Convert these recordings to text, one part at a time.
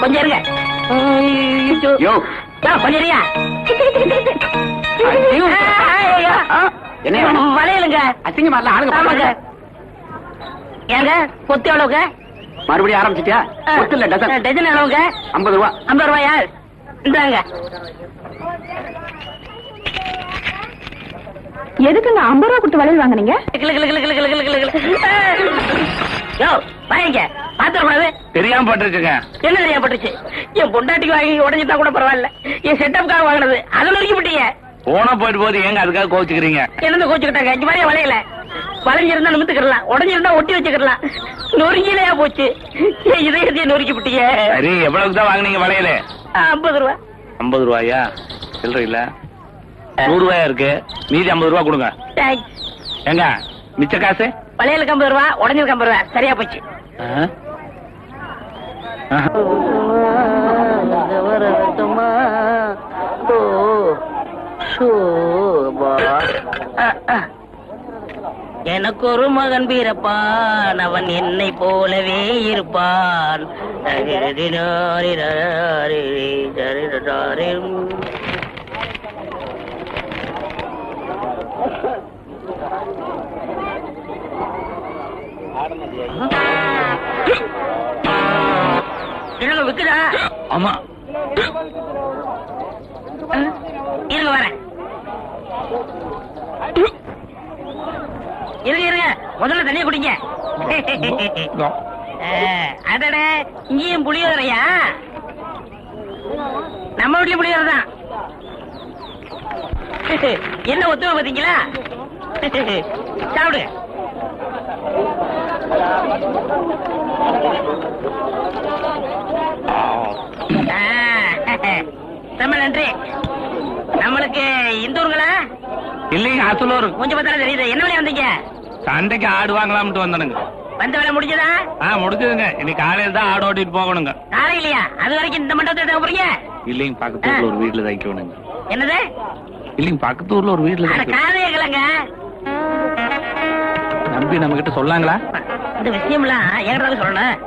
கொஞ்சம் இருங்க. கொஞ்சம் இருங்க. வளையலுங்க. அசிங்கமா இல்ல ஆளுங்க. ஏங்க கொத்து எவ்வளவுங்க? மறுபடியும் ஆரம்பிச்சிட்டியா? இல்ல டசன். டஜன் எவ்வளவுங்க? ஐம்பது ரூபா. ஐம்பது ரூபாயா? இந்தாங்க. எதுக்குங்க ஐம்பது ரூபா கொடுத்து வளையல் வாங்குனீங்க? கிளு, கிளு, கிளு, கிளு, கிளு, கிளு, கிளு, கிளு. யோ வாங்கிக்க. பாத்திரக்கூடாது தெரியாம பட்டிருக்குங்க. என்ன தெரியப்பட்டுச்சு என் பொண்டாட்டிக்கு வாங்கி உடஞ்சிட்டா கூட பரவாயில்ல. என் செட்டப்காக வாங்கினது. அதை நொறுக்கி விட்டீங்க. போன போயிட்டு போது ஏங்க அதுக்காக கோச்சுக்கிறீங்க? என்னது கோச்சுக்கிட்டாங்க? இங்க மாதிரி வளையல. வளைஞ்சிருந்தா நிமித்துக்கிடலாம். உடஞ்சிருந்தா ஒட்டி வச்சுக்கிடலாம். நொறுங்கிலையா போச்சு. என் இதயத்தையே நொறுக்கி விட்டீங்க? சரி எவ்வளவுக்கு தான் வாங்குனீங்க வளையல? ஐம்பது ரூபா. ஐம்பது ரூபாயா? சில்லற இல்ல. நூறு ரூபாயா இருக்கு. மீதி ஐம்பது ரூபா கொடுங்க. தேங்க்ஸ் ஏங்க மிச்ச காசு? வளையலுக்கு ஐம்பது ரூபா உடஞ்சலுக்கு ஐம்பது ரூபா. சரியா போச்சு. எனக்கு ஒரு மகன் பிறப்பான். அவன் என்னை போலவே இருப்பான். இருங்க விக்குதா? ஆமா. இருங்க வரேன். இருங்க இருங்க. முதல்ல தண்ணியை குடிங்க. அடட இங்கேயும் புளியோதரையா? நம்ம வீட்லயும் புளியோதரை தான். என்ன ஒத்துமை பாத்தீங்களா சாப்பிடுங்க ரொம்ப நன்றி. நம்மளுக்கு இந்த ஊருங்களா? இல்லைங்க அசலூர் கொஞ்சம் பார்த்தாலும் தெரியுது. என்ன வழி வந்தீங்க? சண்டைக்கு ஆடு வாங்கலாம்னு வந்தனுங்க. வந்த வேலை முடிஞ்சதா? ஆ முடிஞ்சதுங்க. இன்னைக்கு காலையில தான் ஆடு ஓட்டிட்டு போகணுங்க. காலை இல்லையா அது வரைக்கும் இந்த மண்டபத்தை எடுக்க போறீங்க? இல்லைங்க பக்கத்து ஊர்ல ஒரு வீட்டுல தைக்கணுங்க என்னது? இல்லைங்க பக்கத்து ஊர்ல ஒரு வீட்டுல அட தைக்கணும் நம்பி நம்ம கிட்ட சொல்லாங்களா? இந்த விஷயம்லாம் எங்கிட்ட சொல்லணும்?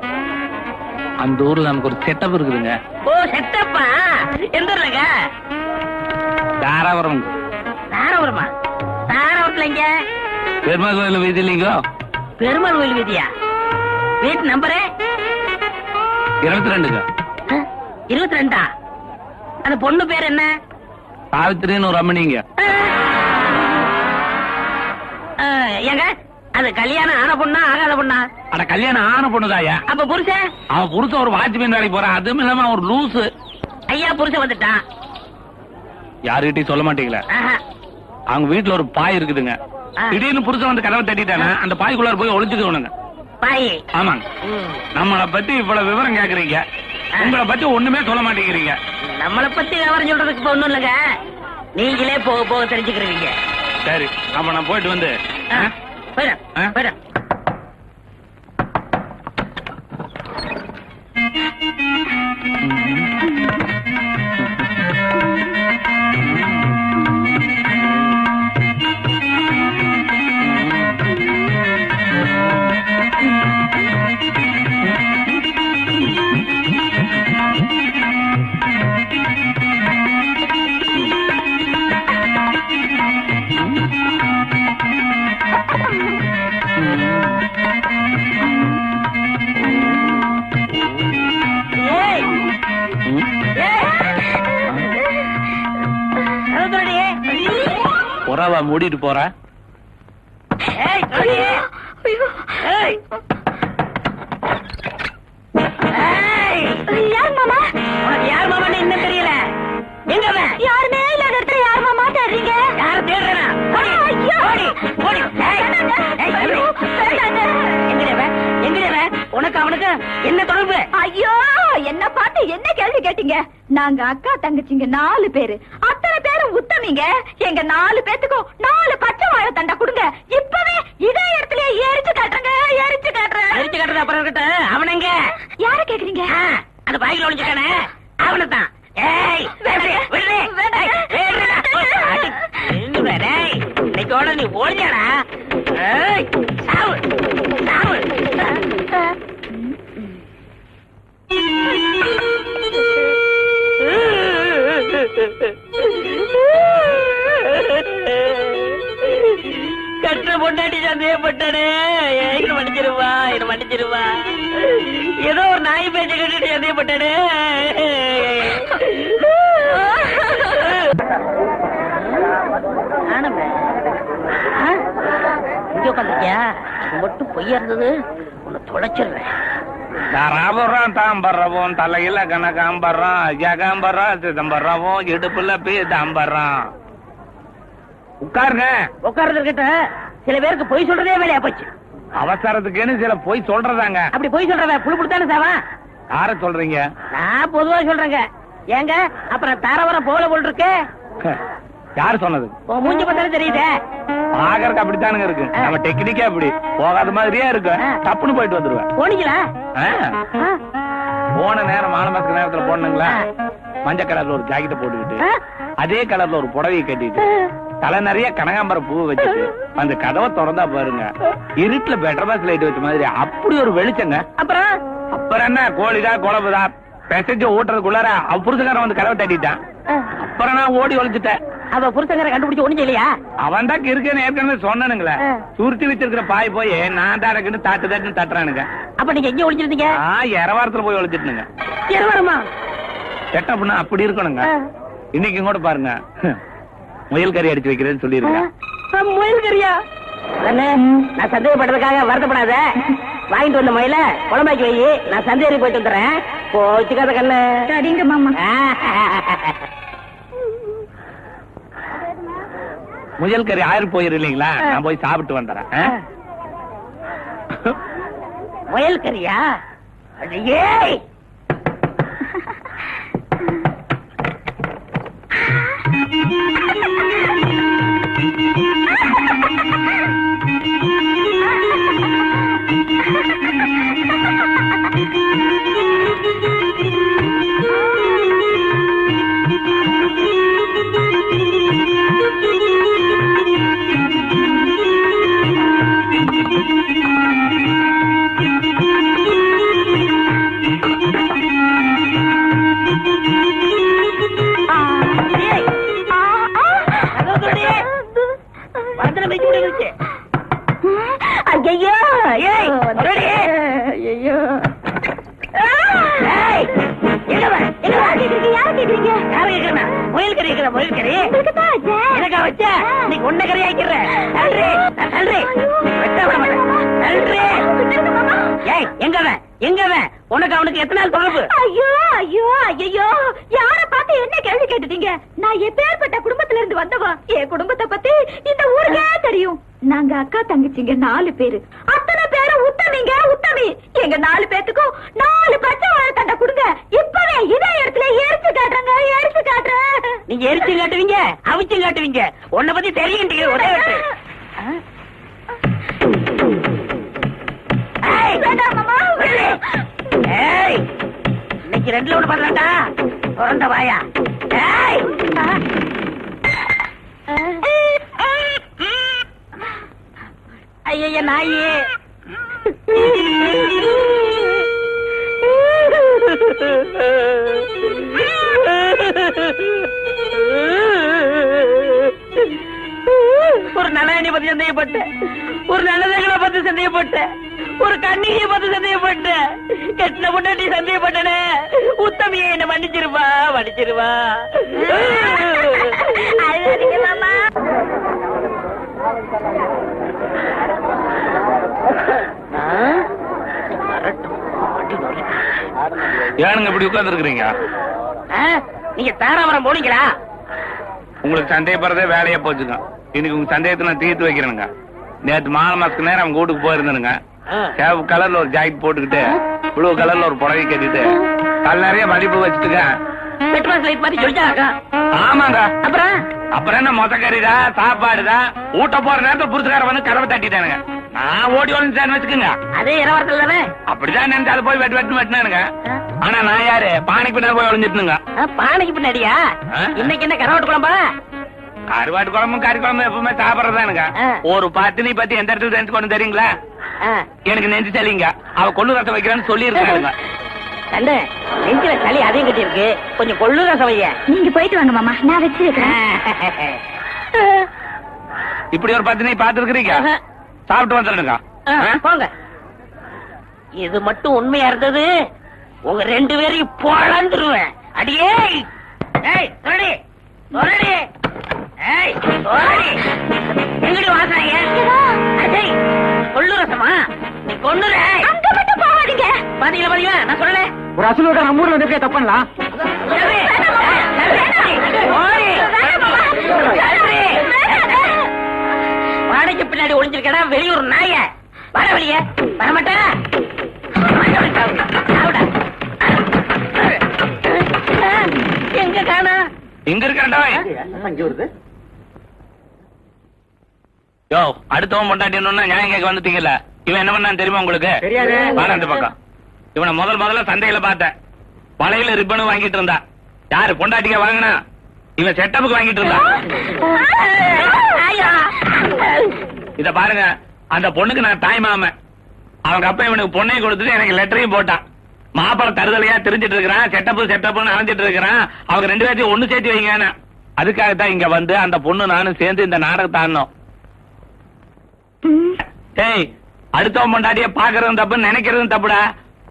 அந்த ஊர்ல நமக்கு ஒரு செட்டப் இருக்குதுங்க. ஓ செட்டப்பா எந்த ஊர்லங்க தாராபுரம். தாராபுரமா? தாராபுரத்துல இங்க பெருமாள் கோயில் வீதி இல்லைங்கோ? பெருமாள் கோயில் வீதியா? வீட்டு நம்பரு? இருபத்தி ரெண்டுங்க. இருபத்தி ரெண்டா? அந்த பொண்ணு பேர் என்ன? சாவித்திரின்னு ஒரு அம்மனிங்க. ஆ, ஏங்க? அது கல்யாணம் ஆன பொண்ணா ஆகாத பொண்ணா? அட கல்யாணம் ஆன பொண்ணுதாயா? அப்ப புருஷன்? அவன் புருஷன் ஒரு வாட்ச்மேன் வேலைக்கு போறான். அதுவும் இல்லாம அவன் ஒரு லூசு. ஐயா புருஷன் வந்துட்டான். யாருகிட்டயும் சொல்ல மாட்டீங்களா. அவங்க வீட்டுல ஒரு பாய் இருக்குதுங்க. திடீர்னு புருஷன் வந்து கதவை தட்டிட்டானா அந்த பாய்க்குள்ளார போய் ஒளிஞ்சுக்கணுங்க. பாய். ஆமாங்க. நம்மளை பத்தி இவ்வளவு விவரம் கேக்குறீங்க. உங்களை பத்தி ஒண்ணுமே சொல்ல மாட்டேங்கிறீங்க. நம்மளை பத்தி விவரம் சொல்றதுக்கு இப்ப ஒண்ணும் இல்லைங்க. நீங்களே போக போக தெரிஞ்சுக்கிறீங்க. சரி அப்ப நான் போயிட்டு வந்து ஆ, ஆ? போயிடும் ஆ? போயிடும் புறாவா மூடிட்டு போற? யார் மாமா? உனக்கு இன்னும் தெரியல. எங்க யாருமே இல்லாத இடத்துல யார் மாமா தேடுறீங்க? யார அவனுக்கு என்ன தொடர்பு? ஐயோ! என்ன பார்த்து என்ன கேள்வி கேட்டீங்க? நாங்க அக்கா தங்கச்சிங்க நாலு பேரு. பேரும் உத்தமிங்க எங்க நாலு பேத்துக்கும் நாலு பச்சை வாழை தண்டை கொடுங்க இப்பவே இதே இடத்துல எரிச்சு காட்டுறேங்க எரிச்சு காட்டுறேன் அரிச்சு கட்டுறது அப்புறம் இருக்கட்டும் அவன் எங்க யார கேக்குறீங்க ஆ, அந்த பாய்க்குள்ள ஒளிஞ்சுக்கானே அவனை தான் ஏய். விடுறே, விடுறே. ஏய், விடுறா. அடி, நில்லுடா, டேய். இன்னைக்கோட நீ? ஏய், பொண்டாட்டி சந்தேகப்பட்டானே என்ன மன்னிச்சிருவா என்ன மன்னிச்சிருவா. ஏதோ ஒரு நாய் பேச்ச கட்டிட்டு சந்தேகப்பட்டானே? இங்க உட்காந்துருக்கியா? மட்டும் பொய்யா இருந்தது. உன்னை தொலைச்சிடுறேன். தராபுரம் தாம்பரம் தலையில கனகாம்பரம் ஜகாம்பரம் சிதம்பரம் இடுப்புல பீதாம்பரம். உட்காருங்க. உட்கார்ந்து இருக்கட்ட சில பேருக்கு பொய் சொல்றதே வேலையா போச்சு. அவசரத்துக்குன்னு சில போய் சொல்றதாங்க. அப்படி பொய் சொல்றவன் புழு புடுத்தானே சாவான் யார சொல்றீங்க? நான் பொதுவா சொல்றேங்க. ஏங்க அப்புறம் தாரவரம் போல போல் இருக்கு. யாரு சொன்னது? மூஞ்சி பார்த்தாலும் தெரியுதே. பாக்கறதுக்கு அப்படித்தானுங்க இருக்கு. நம்ம டெக்னிக்கே அப்படி போகாத மாதிரியே இருக்கு. ஆ. தப்புன்னு போயிட்டு வந்துருவேன். போனீங்களா? போன நேரம் மானமாசு நேரத்துல போனீங்களா. மஞ்சள் கலர்ல ஒரு ஜாக்கெட்டை போட்டுக்கிட்டு? அதே கலர்ல ஒரு புடவையை கட்டிட்டு தலை நிறைய கனகாம்பரம் பூ வச்சுட்டு அந்த கதவை திறந்தா பாருங்க. இருட்டுல பெட்டர் பாஸ் லைட் வச்ச மாதிரி அப்படி ஒரு வெளிச்சங்க. அப்புறம்? அப்புறம் என்ன? கோழிதா குழம்புதா பெசஞ்சு ஊட்டுறதுக்குள்ளார அவ புருஷக்காரன் வந்து கதவை தட்டிட்டான். அப்புறம் நான் ஓடி ஒழிச்சிட்டேன் அவ புருஷங்கரை கண்டுபிடிச்சு ஒண்ணும் இல்லையா அவன் தான் இருக்கேன்னு ஏற்கனவே சொன்னனுங்களே. சுருட்டி வச்சிருக்கிற பாய் போய் நான் தான் இருக்குன்னு தட்டு தட்டுன்னு தட்டுறானுங்க. அப்ப நீங்க எங்க ஒளிஞ்சிருந்தீங்க? ஆ இரவாரத்துல போய் ஒழிச்சிட்டுனுங்க இருவருமா பண்ணா அப்படி இருக்கணுங்க. இன்னைக்கு கூட பாருங்க. முயல் கறி அடிச்சு வைக்கிறேன்னு சொல்லிருக்கேன் முயல் கறியா? அண்ணே நான் சந்தேகப்பட்டதுக்காக வருத்தப்படாத. வாங்கிட்டு வந்த முயல குழம்பாக்கி வை. நான் சந்தேகம் போயிட்டு வந்துடுறேன். போச்சுக்காத கண்ணு. சரிங்க மாமா. முயல் கறி ஆயிரம் போயிரு இல்லைங்களா? நான் போய் சாப்பிட்டு வந்துடுறேன். ஆ? முயல் கறியா? அடியே! ஏய், எங்க எங்க உனக்கு அவனுக்கு எத்தனை நாள் தொடர்பு? ஐயோ ஐயோ ஐயோ யார பார்த்து என்ன கேள்வி கேட்டுட்டீங்க? நான் எப்பேற்பட்ட குடும்பத்துல இருந்து வந்தவா? என் குடும்பத்தை பத்தி இந்த ஊருக்கே தெரியும். நாங்க அக்கா தங்கச்சிங்க நாலு பேரு. அத்தனை பேரும் உத்தமிங்க உத்தமி. எங்க நாலு பேத்துக்கும் நாலு பச்சை வாழை தண்டை கொடுங்க இப்பவே இதே இடத்துல எரிச்சு காட்டுறேங்க எரிச்சு காட்டுறேன் நீங்க எரிச்சும் காட்டுவீங்க அவிச்சும் காட்டுவீங்க. உன்னை பத்தி தெரியும் ஒரே வெட்டு. இன்னைக்கு ரெண்டுல ஒண்ணு பண்ணலாம்டா பிறந்த வாயா. ஏய்! ஐய நாயே. ஒரு சந்தேகப்பட்டேன். ஒரு நல்லதங்களை பத்தி சந்தேகப்பட்டேன். ஒரு கண்ணிகையை பத்தி சந்தேகப்பட்டேன். கெட்டின பொண்டாட்டி சந்தேகப்பட்டனே. உத்தமியை என்ன மன்னிச்சிருவா மன்னிச்சிருவா. ஏனுங்க இப்படி உட்கார்ந்து இருக்கிறீங்க? நீங்க தாராபுரம் போனீங்களா? உங்களுக்கு சந்தேகப்படுறதே வேலையா போச்சுங்க. இன்னைக்கு உங்க சந்தேகத்தை நான் தீர்த்து வைக்கிறேனுங்க. நேத்து மாலை மாசத்துக்கு நேரம் அவங்க வீட்டுக்கு போயிருந்தேனுங்க. சேவ் கலர்ல ஒரு ஜாக்கெட் போட்டுக்கிட்டு ப்ளூ கலர்ல ஒரு புடவை கட்டிட்டு கல் நிறைய மதிப்பு வச்சுட்டுங்க. ஆமாங்க. அப்புறம்? அப்புறம் என்ன கறிதா சாப்பாடுதா ஊட்ட போற நேரத்துல புருஷக்கார வந்து கதவை தட்டிட்டானுங்க. ஓடி ஒளிஞ்சான்னு வச்சுக்கோங்க அதே இரவாரத்தில் தானே? அப்படிதான் நினைச்சு அதை போய் வெட்டு வெட்டு வெட்டினானுங்க. ஆனா நான் யாரு? பானைக்கு பின்னாடி போய் ஒளிஞ்சிட்டுங்க பானைக்கு பின்னாடியா? இன்னைக்கு என்ன கரவாட்டு குழம்பா? கருவாட்டு குழம்பும் கறி குழம்பும் எப்பவுமே சாப்பிடறதானுங்க. ஒரு பத்தினி பத்தி எந்த இடத்துல தெரிஞ்சு கொண்டு தெரியுங்களா. எனக்கு நெஞ்சு சளிங்க. அவ கொள்ளு ரசம் வைக்கிறான்னு சொல்லி இருக்காங்க கண்ணு நெஞ்சில சளி அதிகம் கட்டி இருக்கு கொஞ்சம் கொள்ளு ரசம் வைய நீங்க போயிட்டு வாங்க மாமா. நான் வச்சு வைக்கிறேன் இப்படி ஒரு பத்தினி பாத்துருக்கீங்க ஆஹா. சாப்பிட்டு வந்துடுங்க போங்க. இது மட்டும் உண்மையா இருந்தது? உங்க ரெண்டு பேரையும் பொழந்துருவேன் அடியே! ஏய் சொல்லடி சொல்லடி ஏய் சொல்லடி எங்கடி வாசனைய? அடேய் கொள்ளு ரசமா? நீ கொன்னுற அங்க மட்டும் போகாதீங்க. பாத்தீங்களா பாத்தீங்களா? நான் சொல்லல. ஒரு அசலோட நம்ம ஊர்ல வந்து தப்பு பண்ணலாம் சரி. ஓடி. சரி. வாடகைக்கு பின்னாடி ஒளிஞ்சிருக்கடா வெளியூர் நாய வர வெளிய வரமாட்டா எங்க காணா இங்க இருக்காண்டா யோ அடுத்தவன் பொண்டாட்டினா நியாயம் கேட்க வந்துட்டீங்கல்ல இவன் என்ன பண்ணான்னு தெரியுமா உங்களுக்கு தெரியாது. வாடா இந்த பக்கம் இவனை முதல் முதல்ல சந்தையில பார்த்தேன் வளையல ரிப்பனும் வாங்கிட்டு இருந்தா யாரு பொண்டாட்டிக்க வாங்கினா இவன் செட்டப்புக்கு வாங்கிட்டு இருந்தா. இத பாருங்க. அந்த பொண்ணுக்கு நான் தாய் மாமன் அவங்க அப்பா இவனுக்கு பொண்ணையும் கொடுத்துட்டு எனக்கு லெட்டரையும் போட்டான். மாப்பிள தருதலையா தெரிஞ்சிட்டு இருக்கிறான். செட்டப்பு செட்டப்னு அலைஞ்சிட்டு இருக்கிறான். அவங்க ரெண்டு பேர்த்தையும் ஒண்ணு சேர்த்து வைங்க அதுக்காகத்தான் இங்க வந்து அந்த பொண்ணு நானும் சேர்ந்து இந்த நாடகத்தை ஆடணும் டேய் அடுத்தவன் பொண்டாட்டிய பாக்குறதும் தப்பு நினைக்கிறதும் தப்புடா.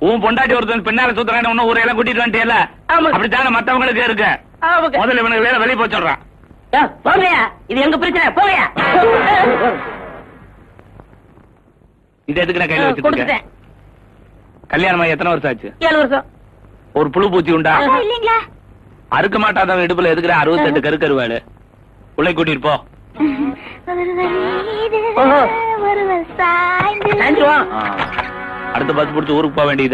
உன் பொண்டாட்டி ஒருத்தன் பின்னால சுத்துறான்னு ஒன்னும் ஊரையெல்லாம் கூட்டிட்டு வந்துட்டியல. அப்படித்தானே மத்தவங்களுக்கு இருக்கு. முதல்ல இவனுக்கு வேலை வெளியே போச்சுடுறான் யா, போங்கய்யா. இது எங்க பிரச்சனை? போங்கய்யா. இது எதுக்கு நான் கையில கொடுத்துட்டேன். கல்யாணம் எத்தனை வருஷம் ஆச்சு? ஏழு வருஷம். ஒரு புழு பூச்சி உண்டா? இல்லீங்களா? அறுக்க மாட்டாதவன் இடுப்புல எதுக்குற? அறுபத்தெட்டு கரு கருவாடு உள்ளே கூட்டிட்டு போ. அடுத்த பஸ் பிடிச்சி ஊருக்கு போக வேண்டியது